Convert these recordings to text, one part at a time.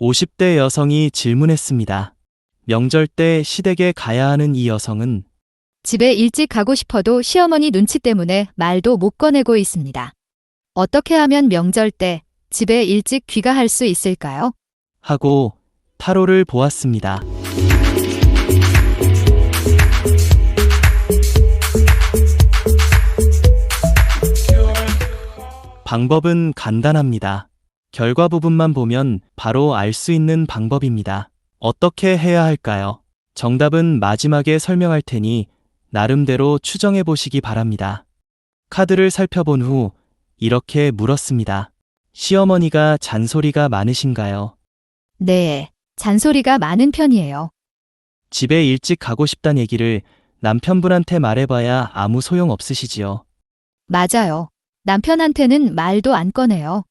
50대 여성이 질문했습니다. 명절 때 시댁에 가야 하는 이 여성은 집에 일찍 가고 싶어도 시어머니 눈치 때문에 말도 못 꺼내고 있습니다. 어떻게 하면 명절 때 집에 일찍 귀가할 수 있을까요? 하고 타로를 보았습니다. 방법은 간단합니다. 결과 부분만 보면 바로 알 수 있는 방법입니다. 어떻게 해야 할까요? 정답은 마지막에 설명할 테니 나름대로 추정해 보시기 바랍니다. 카드를 살펴본 후 이렇게 물었습니다. 시어머니가 잔소리가 많으신가요? 네, 잔소리가 많은 편이에요. 집에 일찍 가고 싶단 얘기를 남편분한테 말해봐야 아무 소용 없으시지요. 맞아요. 남편한테는 말도 안 꺼내요.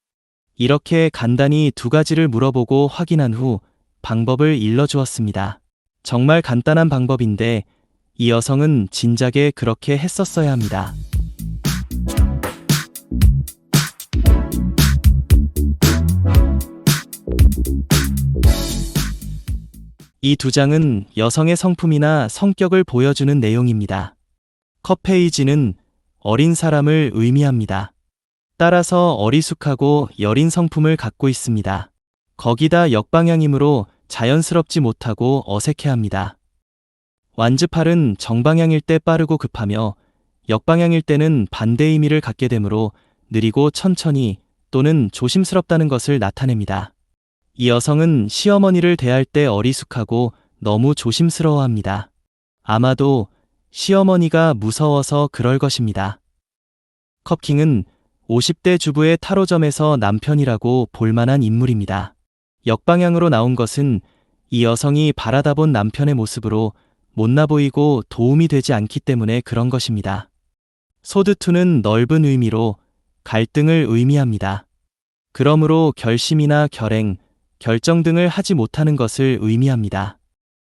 이렇게 간단히 두 가지를 물어보고 확인한 후 방법을 일러주었습니다. 정말 간단한 방법인데 이 여성은 진작에 그렇게 했었어야 합니다. 이 두 장은 여성의 성품이나 성격을 보여주는 내용입니다. 컵 페이지는 어린 사람을 의미합니다. 따라서 어리숙하고 여린 성품을 갖고 있습니다. 거기다 역방향이므로 자연스럽지 못하고 어색해합니다. 완즈팔은 정방향일 때 빠르고 급하며 역방향일 때는 반대 의미를 갖게 되므로 느리고 천천히 또는 조심스럽다는 것을 나타냅니다. 이 여성은 시어머니를 대할 때 어리숙하고 너무 조심스러워합니다. 아마도 시어머니가 무서워서 그럴 것입니다. 컵킹은 50대 주부의 타로점에서 남편이라고 볼만한 인물입니다. 역방향으로 나온 것은 이 여성이 바라다 본 남편의 모습으로 못나 보이고 도움이 되지 않기 때문에 그런 것입니다. 소드투는 넓은 의미로 갈등을 의미합니다. 그러므로 결심이나 결행, 결정 등을 하지 못하는 것을 의미합니다.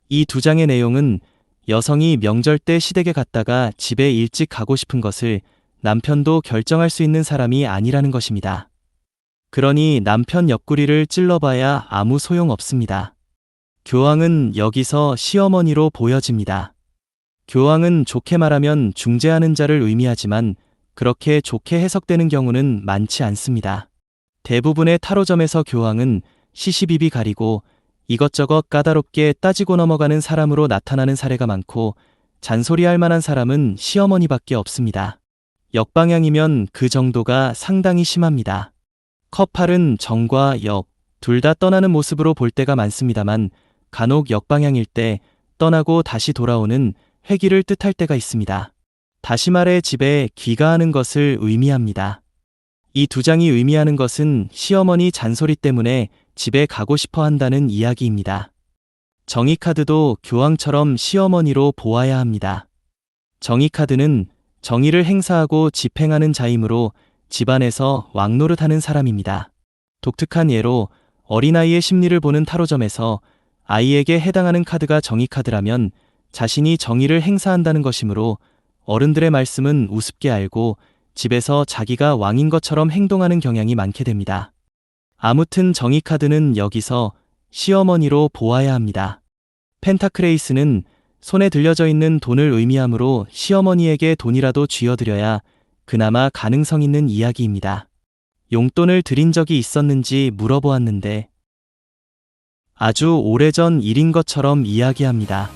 이 두 장의 내용은 여성이 명절 때 시댁에 갔다가 집에 일찍 가고 싶은 것을 남편도 결정할 수 있는 사람이 아니라는 것입니다. 그러니 남편 옆구리를 찔러봐야 아무 소용 없습니다. 교황은 여기서 시어머니로 보여집니다. 교황은 좋게 말하면 중재하는 자를 의미하지만 그렇게 좋게 해석되는 경우는 많지 않습니다. 대부분의 타로점에서 교황은 시시비비 가리고 이것저것 까다롭게 따지고 넘어가는 사람으로 나타나는 사례가 많고 잔소리할 만한 사람은 시어머니밖에 없습니다. 역방향이면 그 정도가 상당히 심합니다. 컵팔은 정과 역, 둘 다 떠나는 모습으로 볼 때가 많습니다만 간혹 역방향일 때 떠나고 다시 돌아오는 회귀를 뜻할 때가 있습니다. 다시 말해 집에 귀가하는 것을 의미합니다. 이 두 장이 의미하는 것은 시어머니 잔소리 때문에 집에 가고 싶어 한다는 이야기입니다. 정의카드도 교황처럼 시어머니로 보아야 합니다. 정의카드는 정의를 행사하고 집행하는 자이므로 집안에서 왕노릇하는 사람입니다. 독특한 예로 어린아이의 심리를 보는 타로점에서 아이에게 해당하는 카드가 정의 카드라면 자신이 정의를 행사한다는 것이므로 어른들의 말씀은 우습게 알고 집에서 자기가 왕인 것처럼 행동하는 경향이 많게 됩니다. 아무튼 정의 카드는 여기서 시어머니로 보아야 합니다. 펜타크레이스는 손에 들려져 있는 돈을 의미하므로 시어머니에게 돈이라도 쥐어드려야 그나마 가능성 있는 이야기입니다. 용돈을 드린 적이 있었는지 물어보았는데 아주 오래전 일인 것처럼 이야기합니다.